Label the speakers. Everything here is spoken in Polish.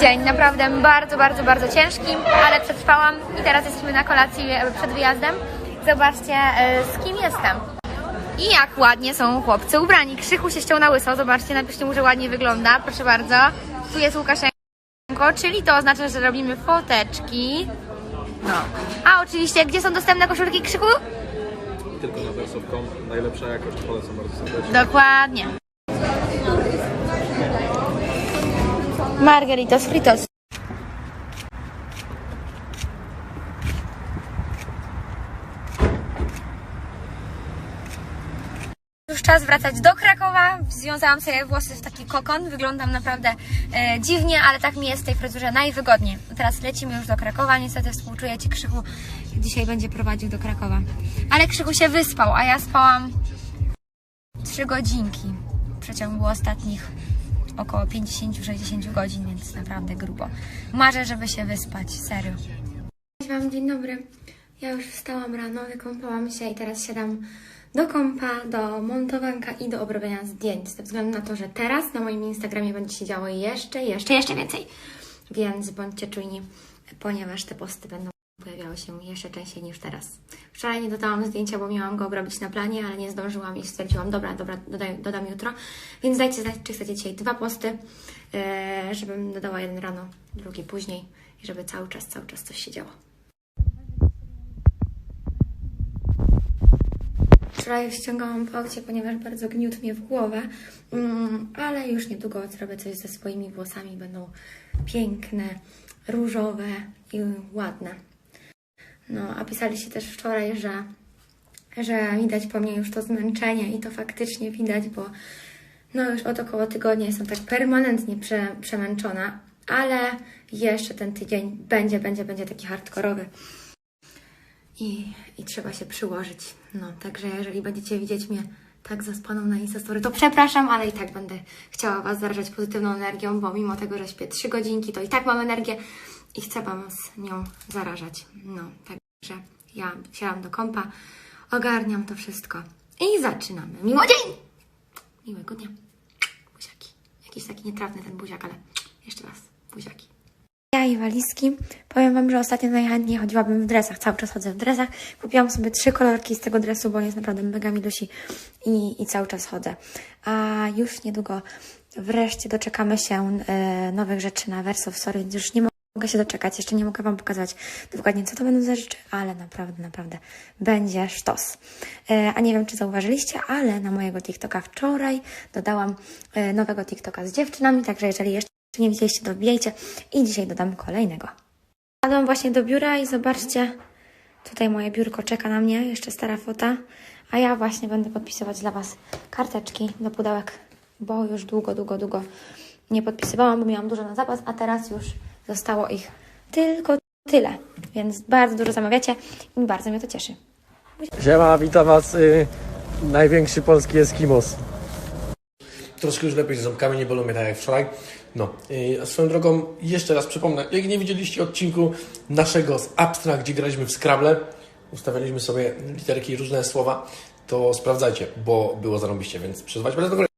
Speaker 1: Dzień naprawdę bardzo, bardzo, bardzo ciężki, ale przetrwałam i teraz jesteśmy na kolacji e, przed wyjazdem. Zobaczcie, e, z kim jestem. I jak ładnie są chłopcy ubrani. Krzychu się ściął na łyso, zobaczcie, napiszcie mu, że ładnie wygląda, proszę bardzo. Tu jest Łukaszenko, czyli to oznacza, że robimy foteczki. No. A oczywiście, gdzie są dostępne koszulki Krzychu?
Speaker 2: Tylko na wersów.com. Najlepsza jakość, polecam bardzo serdecznie.
Speaker 1: Dokładnie. Margaritos fritos. Już czas wracać do Krakowa. Związałam sobie włosy w taki kokon. Wyglądam naprawdę e, dziwnie, ale tak mi jest w tej fryzurze najwygodniej. Teraz lecimy już do Krakowa. Niestety współczuję Ci Krzychu. Dzisiaj będzie prowadził do Krakowa. Ale Krzychu się wyspał, a ja spałam 3 godzinki w przeciągu ostatnich około 50-60 godzin, więc naprawdę grubo. Marzę, żeby się wyspać, serio. Wam, dzień dobry. Ja już wstałam rano, wykąpałam się i teraz siadam do kompa, do montowanka i do obrobienia zdjęć. Ze względu na to, że teraz na moim Instagramie będzie się działo jeszcze, jeszcze, jeszcze więcej. Więc bądźcie czujni, ponieważ te posty będą pojawiały się jeszcze częściej niż teraz. Wczoraj nie dodałam zdjęcia, bo miałam go obrobić na planie, ale nie zdążyłam i stwierdziłam, dobra, dobra, dodaj, dodam jutro. Więc dajcie znać, czy chcecie dzisiaj dwa posty, yy, żebym dodała jeden rano, drugi później i żeby cały czas, cały czas coś się działo. Wczoraj ściągałam aucie, ponieważ bardzo gniótł mnie w głowę, mm, ale już niedługo zrobię coś ze swoimi włosami. Będą piękne, różowe i ładne. No, a pisaliście też wczoraj, że, że widać po mnie już to zmęczenie i to faktycznie widać, bo no już od około tygodnia jestem tak permanentnie prze, przemęczona, ale jeszcze ten tydzień będzie, będzie, będzie taki hardkorowy i, i trzeba się przyłożyć. No, także jeżeli będziecie widzieć mnie tak zaspaną na Instastory, to przepraszam, ale i tak będę chciała Was zarażać pozytywną energią, bo mimo tego, że śpię 3 godzinki, to i tak mam energię i chcę Was nią zarażać. No, także ja siadam do kompa, ogarniam to wszystko i zaczynamy. Miło dzień! Miłego dnia. Buziaki. Jakiś taki nietrawny ten buziak, ale jeszcze raz, buziaki. Walizki. Powiem Wam, że ostatnio najchętniej chodziłabym w dresach. Cały czas chodzę w dresach. Kupiłam sobie trzy kolorki z tego dresu, bo jest naprawdę mega milusi i, i cały czas chodzę. A już niedługo wreszcie doczekamy się e, nowych rzeczy na Verso w Sorry. Już nie mogę się doczekać. Jeszcze nie mogę Wam pokazać dokładnie, co to będą za rzeczy, ale naprawdę, naprawdę będzie sztos. E, a nie wiem, czy zauważyliście, ale na mojego TikToka wczoraj dodałam e, nowego TikToka z dziewczynami, także jeżeli jeszcze czy nie widzieliście, to. I dzisiaj dodam kolejnego. Padłam właśnie do biura i zobaczcie, tutaj moje biurko czeka na mnie, jeszcze stara fota, a ja właśnie będę podpisywać dla Was karteczki do pudełek, bo już długo, długo, długo nie podpisywałam, bo miałam dużo na zapas, a teraz już zostało ich tylko tyle, więc bardzo dużo zamawiacie i bardzo mnie to cieszy.
Speaker 3: Siema, witam Was, y, największy polski Eskimos. Troszkę już lepiej z ząbkami, nie bolą mnie tak jak wczoraj. No, a swoją drogą jeszcze raz przypomnę, jak nie widzieliście odcinku naszego z Abstra, gdzie graliśmy w Scrabble, ustawialiśmy sobie literki i różne słowa, to sprawdzajcie, bo było zarąbiście, więc przesuwać bardzo do.